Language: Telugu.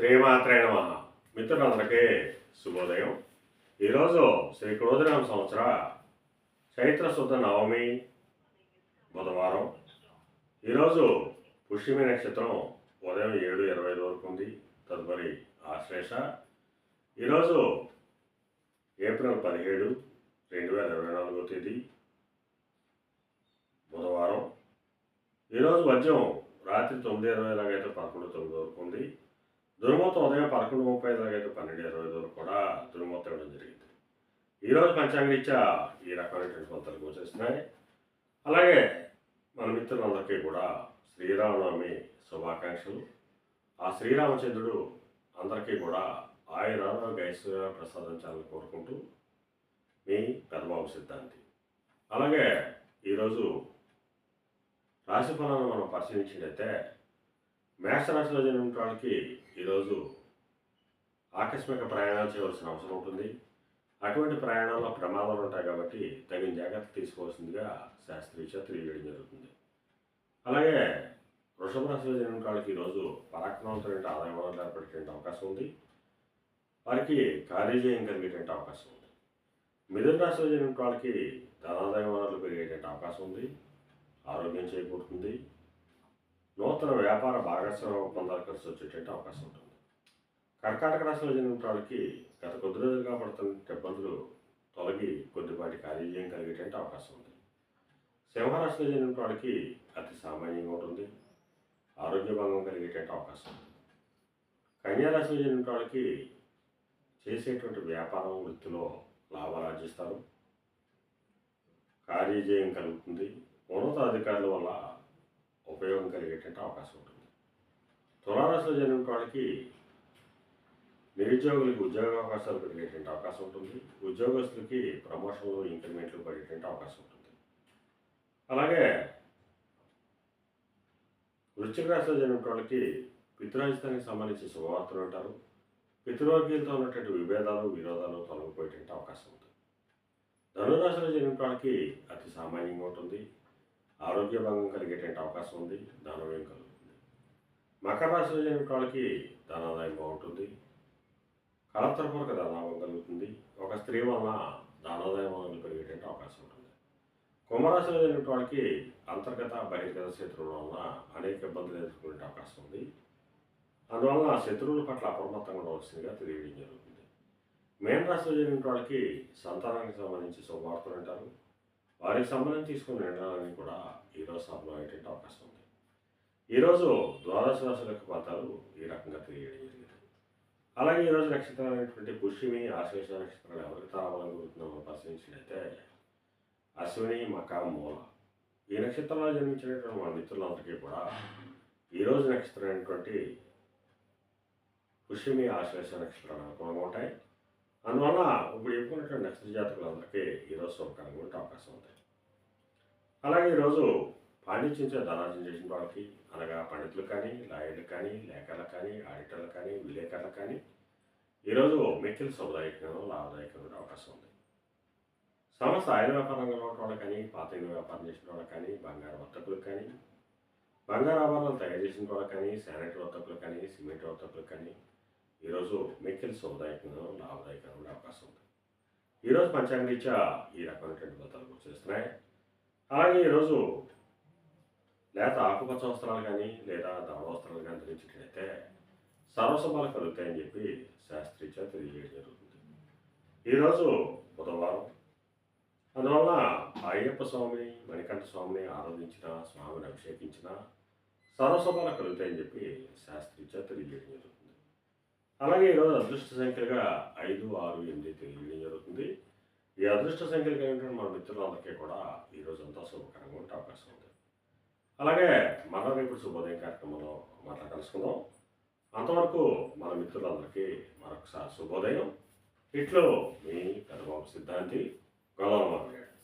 శ్రీమాత్రే నమ. మిత్రులందరికీ శుభోదయం. ఈరోజు శ్రీ క్రోధనామ సంవత్సర చైత్ర శుద్ధ నవమి బుధవారం. ఈరోజు పుష్యమి నక్షత్రం ఉదయం ఏడు ఇరవై ఐదు వరకు ఉంది. తదుపరి ఆశ్లేష. ఈరోజు ఏప్రిల్ పదిహేడు రెండు వేల ఇరవై నాలుగో తేదీ బుధవారం. ఈరోజు మద్యం రాత్రి తొమ్మిది ఇరవై దాకైతే పదకొండు తొమ్మిది వరకు ఉంది. దుర్మూర్తం ఉదయం పదకొండు ముప్పై దాకైతే పన్నెండు ఇరవై వరకు కూడా దుర్మూర్తం ఇవ్వడం జరిగింది. ఈరోజు పంచాంగరీత్యా ఈ రకమైనటువంటి కొలతలు గోచరిస్తున్నాయి అలాగే మన మిత్రులందరికీ కూడా శ్రీరామనవమి శుభాకాంక్షలు. ఆ శ్రీరామచంద్రుడు అందరికీ కూడా ఆయుర ఐశ్వర్య ప్రసాదించాలని కోరుకుంటూ మీ పెదబాబు సిద్ధాంతి. అలాగే ఈరోజు రాశి ఫలాలను మనం పరిశీలించినట్లయితే మేషరాశిలో జరిగిన వాళ్ళకి ఈరోజు ఆకస్మిక ప్రయాణాలు చేయవలసిన అవసరం ఉంటుంది. అటువంటి ప్రయాణాల్లో ప్రమాదాలు ఉంటాయి కాబట్టి తగిన జాగ్రత్త తీసుకోవాల్సిందిగా శాస్త్రీయ తెలియజేయడం జరుగుతుంది. అలాగే వృషభ రాశిలో జరిగిన వాళ్ళకి ఈరోజు పరాక్రమంతో ఆదాయం వల్ల ఏర్పడేటువంటి అవకాశం ఉంది. వారికి కార్యజయం కలిగేటువంటి అవకాశం ఉంది. మిథున రాశిలో జరిగిన వాళ్ళకి ధనాదాయ వనరులు పెరిగేటువంటి అవకాశం ఉంది. ఆరోగ్యం చేకూరుతుంది. వ్యాపార భాగస్వామ్య ఒప్పందాలు కలిసి వచ్చేటట్టు అవకాశం ఉంటుంది. కర్కాటక రాశిలో జరిగిన వాళ్ళకి గత కొద్ది రోజులుగా పడుతున్న ఇబ్బందులు తొలగి కొద్దిపాటి కార్యజయం కలిగేటట్టు అవకాశం ఉంది. సింహరాశిలో జరిగిన వాళ్ళకి అతి సామాన్యంగా ఉంటుంది. ఆరోగ్య భంగం కలిగేటట్టు అవకాశం ఉంది. కన్యారాశిలో జరిగిన వాళ్ళకి చేసేటువంటి వ్యాపారం వృత్తిలో లాభాలు ఆర్జిస్తారు. కార్యజయం కలుగుతుంది. ఉన్నతాధికారుల వల్ల ఉపయోగం కలిగేటట్టు అవకాశం ఉంటుంది. తులారాశిలో జరిగిన వాళ్ళకి నిరుద్యోగులకు ఉద్యోగ అవకాశాలు పెరిగేటువంటి అవకాశం ఉంటుంది. ఉద్యోగస్తులకి ప్రమోషన్లు ఇంక్రిమెంట్లు పడేటువంటి అవకాశం ఉంటుంది. అలాగే వృశ్చిక రాశిలో జరిగిన వాళ్ళకి పితృరాజధానికి సంబంధించి శుభవార్తలు ఉంటారు పితృవర్గీయులతో ఉన్నటువంటి విభేదాలు విరోధాలు తొలగిపోయేటువంటి అవకాశం ఉంటుంది. ధనురాశిలో జరిగిన వాళ్ళకి అతి సామాన్యంగా ఉంటుంది. ఆరోగ్య భంగం కలిగేటువంటి అవకాశం ఉంది ధనవ్యయం కలుగుతుంది. మకర రాశిలో జరిగిన వాళ్ళకి ధనాదాయం బాగుంటుంది. కలత్రపూర్వక ధనాభం కలుగుతుంది. ఒక స్త్రీ వలన ధనాదాయం వలన పెరిగేటువంటి అవకాశం ఉంటుంది. కుంభరాశిలో జరిగిన వాళ్ళకి అంతర్గత బహిర్గత శత్రువుల వలన అనేక ఇబ్బందులు ఎదుర్కొనే అవకాశం ఉంది. అందువలన శత్రువుల పట్ల అప్రమత్తంగా ఉండవలసిందిగా తెలియడం జరుగుతుంది. మేన రాశిలో జరిగిన వాళ్ళకి సంతానానికి సంబంధించి శుభవార్తలు అంటారు వారికి సంబంధం తీసుకుని నిర్ణయాలని కూడా ఈరోజు సభలో అయ్యేటువంటి అవకాశం ఉంది. ఈరోజు ద్వాదశ రాశుల యొక్క ఫలితాలు ఈ రకంగా తెలియడం జరిగింది. అలాగే ఈరోజు నక్షత్రాలు అనేటువంటి పుష్యమి ఆశ్లేష నక్షత్రాలు ఎవరికి తారాబలం గురుతుందో పరిశీలించినట్లయితే అశ్విని మక మూల. ఈ నక్షత్రంలో జన్మించినటువంటి మన మిత్రులందరికీ కూడా ఈరోజు నక్షత్రం అయినటువంటి పుష్యమి ఆశ్లేష నక్షత్రాలు అనుకూలంగా ఉంటాయి. అందువల్ల ఇప్పుడు చెప్పుకున్నటువంటి నక్షత్ర జాతకులందరికీ ఈరోజు శుభకరంగా ఉండే అవకాశం ఉంది. అలాగే ఈరోజు పాండిత్యంచే ధనార్జన చేసిన వాళ్ళకి అనగా పండితులు కానీ లాయర్లు కానీ లేఖర్లు కానీ ఆడిటర్లు కానీ విలేకరులు కానీ ఈరోజు మిక్కిలి శుభదాయకంగా లాభదాయకంగా ఉండే అవకాశం ఉంది. సమస్త ఆయుధ వ్యాపారంగా ఉన్న కానీ పాత వ్యాపారం చేసిన వాళ్ళకి కానీ బంగారు వర్తకులు కానీ బంగారు ఆభరణాలు తయారు చేసిన వాళ్ళకి కానీ శానిటరీ వర్తకులు కానీ సిమెంట్ వర్తకులు కానీ ఈరోజు మిక్కిలి శుభదాయకంగా లాభదాయకంగా ఉండే అవకాశం ఉంది. ఈరోజు పంచాంగరీత్యా ఈ రకమైనటువంటి బతాలు గుర్తిస్తున్నాయి అలాగే ఈరోజు లేత ఆకుపచ్చ వస్త్రాలు కానీ లేదా దవ వస్త్రాలు కానీ ధరించినట్లయితే సర్వసభలు కలుగుతాయని చెప్పి శాస్త్రీయ తెలియజేయడం జరుగుతుంది. ఈరోజు బుధవారం. అందువల్ల అయ్యప్ప స్వామిని మణికంఠ స్వామిని ఆరాధించిన స్వామిని అభిషేకించిన సర్వసభలు కలుగుతాయని చెప్పి శాస్త్రీయ తెలియజేయడం జరుగుతుంది. అలాగే ఈరోజు అదృష్ట సంఖ్యలుగా ఐదు ఆరు ఎనిమిది తెలియడం జరుగుతుంది. ఈ అదృష్ట సంఖ్యలు కలిగిన మన మిత్రులందరికీ కూడా ఈరోజు అంతా శుభకరంగా ఉండే అవకాశం ఉంది. అలాగే మనం రేపు శుభోదయం కార్యక్రమంలో మరలా కలుసుకుందాం. అంతవరకు మన మిత్రులందరికీ మరొకసారి శుభోదయం. ఇట్లో మీ పెద్దబాబు సిద్ధాంతి గౌరవ గారు